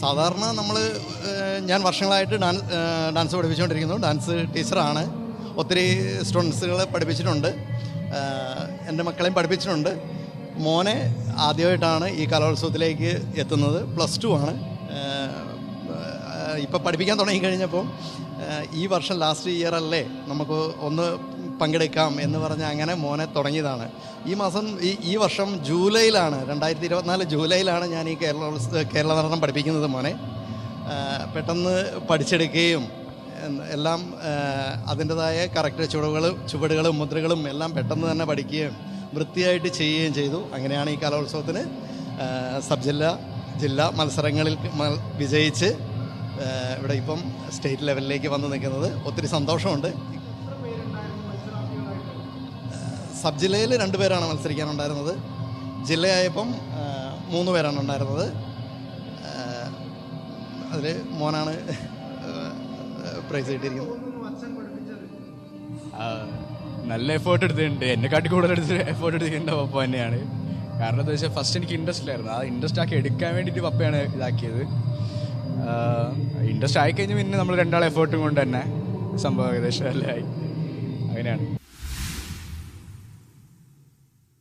സാധാരണ നമ്മൾ ഞാൻ വർഷങ്ങളായിട്ട് ഡാൻസ് ഡാൻസ് പഠിപ്പിച്ചുകൊണ്ടിരിക്കുന്നു. ഡാൻസ് ടീച്ചറാണ്. ഒത്തിരി സ്റ്റുഡൻസുകളെ പഠിപ്പിച്ചിട്ടുണ്ട്. എന്റെ മക്കളെയും പഠിപ്പിച്ചിട്ടുണ്ട്. മോനെ ആദ്യമായിട്ടാണ് ഈ കലോത്സവത്തിലേക്ക് എത്തുന്നത്. പ്ലസ് ടു ആണ്. ഇപ്പം പഠിപ്പിക്കാൻ തുടങ്ങി കഴിഞ്ഞപ്പോൾ ഈ വർഷം ലാസ്റ്റ് ഇയർ അല്ലേ നമുക്ക് ഒന്ന് പങ്കെടുക്കാം എന്ന് പറഞ്ഞ് അങ്ങനെ മോനെ തുടങ്ങിയതാണ്. ഈ മാസം ഈ ഈ വർഷം ജൂലൈയിലാണ് രണ്ടായിരത്തി ഇരുപത്തിനാല് ജൂലൈയിലാണ് ഞാൻ ഈ കേരള കേരള നടനം പഠിപ്പിക്കുന്നത് മോനെ. പെട്ടെന്ന് പഠിച്ചെടുക്കുകയും എല്ലാം അതിന്റെതായ കറക്റ്റ് ചുവടുകളും ചുവടുകളും മുദ്രകളും എല്ലാം പെട്ടെന്ന് തന്നെ പഠിക്കുകയും വൃത്തിയായിട്ട് ചെയ്യുകയും ചെയ്തു. അങ്ങനെയാണ് ഈ കലോത്സവത്തിന് സബ് ജില്ല ജില്ലാ മത്സരങ്ങളിൽ വിജയിച്ച് ഇവിടെ ഇപ്പം സ്റ്റേറ്റ് ലെവലിലേക്ക് വന്ന് നിൽക്കുന്നത്. ഒത്തിരി സന്തോഷമുണ്ട്. സബ് ജില്ലയിൽ രണ്ട് പേരാണ് മത്സരിക്കാനുണ്ടായിരുന്നത്. ജില്ലയായപ്പം മൂന്ന് പേരാണ് ഉണ്ടായിരുന്നത്. അതിൽ മോനാണ് പ്രൈസ് കിട്ടിയിരിക്കുന്നത്. നല്ല എഫേർട്ട് എടുത്തിട്ടുണ്ട്. എന്നെക്കാട്ടി കൂടുതൽ എടുത്ത് എഫേർട്ട് എടുത്തിട്ടുണ്ട് പപ്പ തന്നെയാണ്. കാരണം എന്താ വെച്ചാൽ ഫസ്റ്റ് എനിക്ക് ഇൻട്രസ്റ്റ് ഇല്ലായിരുന്നു. ആ ഇൻട്രസ്റ്റ് ആക്കി എടുക്കാൻ വേണ്ടിയിട്ട് പപ്പയാണ് ഇതാക്കിയത്. ഇൻട്രസ്റ്റ് ആയി കഴിഞ്ഞ് പിന്നെ നമ്മൾ രണ്ടാളെ എഫേർട്ടും കൊണ്ട് തന്നെ സംഭവം ഏകദേശം എല്ലാം ആയി. അങ്ങനെയാണ്.